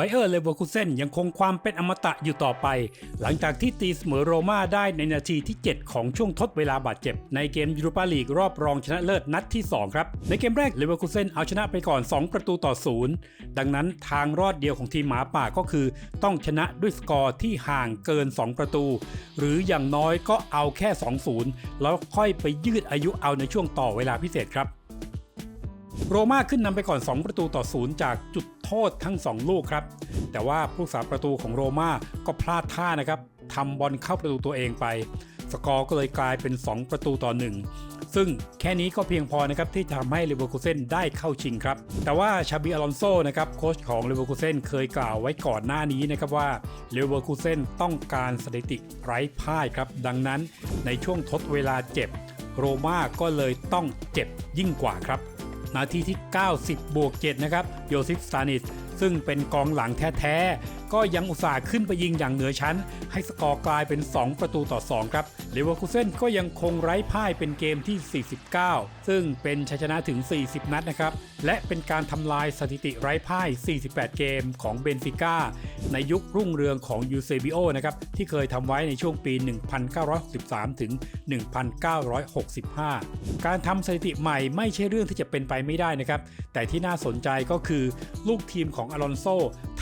ไบเออร์เลเวอร์คูเซนยังคงความเป็นอมตะอยู่ต่อไป หลังจากที่ตีเสมอโรม่าได้ในนาทีที่ 7 ของช่วงทดเวลาบาดเจ็บ ในเกมยูโรปาลีกรอบรองชนะเลิศนัดที่ 2 ครับ ในเกมแรกเลเวอร์คูเซนเอาชนะไปก่อน 2 ประตูต่อศูนย์ดังนั้นทางรอดเดียวของทีมหมาป่าก็คือ ต้องชนะด้วยสกอร์ที่ห่างเกิน 2 ประตู หรืออย่างน้อยก็เอาแค่ 2-0 แล้วค่อยไปยืดอายุเอาในช่วงต่อเวลาพิเศษครับ โรม่าขึ้นนำไปก่อน 2 ประตูต่อศูนย์จากจุดโทษทั้ง 2 ลูกครับ แต่ว่าผู้รักษาประตูของโรม่าก็พลาดท่านะครับทำบอลเข้าประตูตัวเองไป สกอร์ก็เลยกลายเป็น 2 ประตูต่อ 1 ซึ่งแค่นี้ก็เพียงพอนะครับที่จะทำให้เลเวอร์คูเซนได้เข้าชิงครับ แต่ว่าชาบีอลอนโซนะครับโค้ชของเลเวอร์คูเซนเคยกล่าวไว้ก่อนหน้านี้นะครับว่าเลเวอร์คูเซนต้องการสถิติไร้พ่ายครับ ดังนั้นในช่วงทดเวลาเจ็บ โรม่าก็เลยต้องเจ็บยิ่งกว่าครับ นาทีที่ 90 บวก 7 นะครับโยซิฟสตานิสซึ่งเป็นกองหลังแท้ๆก็ยังอุตส่าห์ขึ้นไปยิงอย่างเหนือชั้น ให้สกอร์กลายเป็น 2 ประตูต่อ 2 ครับเลเวอร์คูเซนก็ยังคงไร้พ่ายเป็นเกมที่ 49 ซึ่งเป็นชัยชนะถึง 40 นัดนะครับ และเป็นการทำลายสถิติไร้พ่าย 48 เกมของเบนฟิก้าในยุครุ่งเรืองของยูเซบิโอนะครับที่เคยทำไว้ในช่วงปี 1963 ถึง 1965 การทำสถิติใหม่ไม่ใช่เรื่องที่จะเป็นไปไม่ได้นะครับ แต่ที่น่าสนใจก็คือลูกทีมของอลอนโซ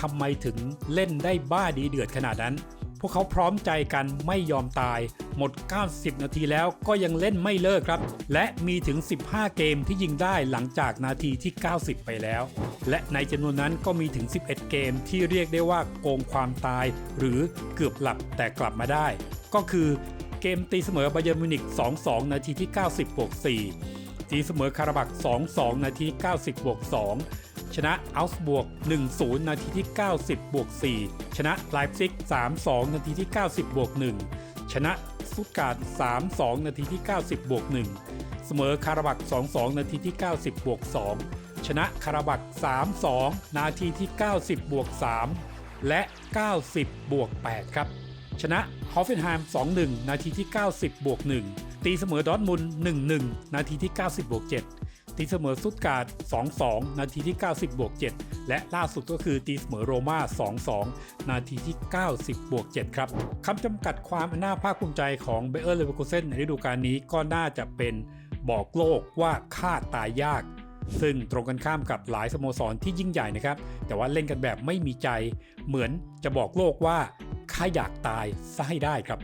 ทำไมถึงเล่นได้บ้าดีเดือดขนาดนั้น พวกเขาพร้อมใจกันไม่ยอมตาย หมด 90 นาทีแล้วก็ยังเล่นไม่เลิกครับ และมีถึง 15 เกมที่ยิงได้หลังจากนาทีที่ 90 ไปแล้ว และในจำนวนนั้นก็มีถึง 11 เกมที่เรียกได้ว่าโกงความตาย หรือเกือบหลับแต่กลับมาได้ ก็คือเกมตีเสมอไบเยอร์มิวนิก2-2 นาทีที่ 90บวก4ตีเสมอคาราบัก 2-2 นาทีที่90บวก2 ชนะอัลส์บวก 1-0 นาทีที่ 90 บวก 4 ชนะไลป์ซิก 3-2 นาทีที่ 90 บวก 1 ชนะสุตการ3-2 นาทีที่ 90 บวก 1 เสมอคาราบัก 2-2 นาทีที่ 90 บวก 2 ชนะคาราบัก 3-2 นาทีที่ 90 บวก 3 และ 90 บวก 8 ครับชนะฮอฟเฟนไฮม์2-1 นาทีที่ 90 บวก 1 ตีเสมอดอทมุน1-1 นาทีที่ 90 บวก 7 ตีเสมอซุตการ์ด2-2 นาทีที่ 90 บวก 7 และล่าสุดก็คือตีเสมอโรม่า 2-2 นาทีที่ 90 บวก 7 ครับคำจำกัดความอันน่าภาคภูมิใจของเบเออร์เลเวอร์คูเซนในฤดูกาลนี้ก็น่าจะเป็นบอกโลกว่าฆ่าตายยาก ซึ่งตรงกันข้ามกับหลายสโมสรที่ยิ่งใหญ่นะครับ แต่ว่าเล่นกันแบบไม่มีใจ เหมือนจะบอกโลกว่าข้าอยากตายซะให้ได้ครับ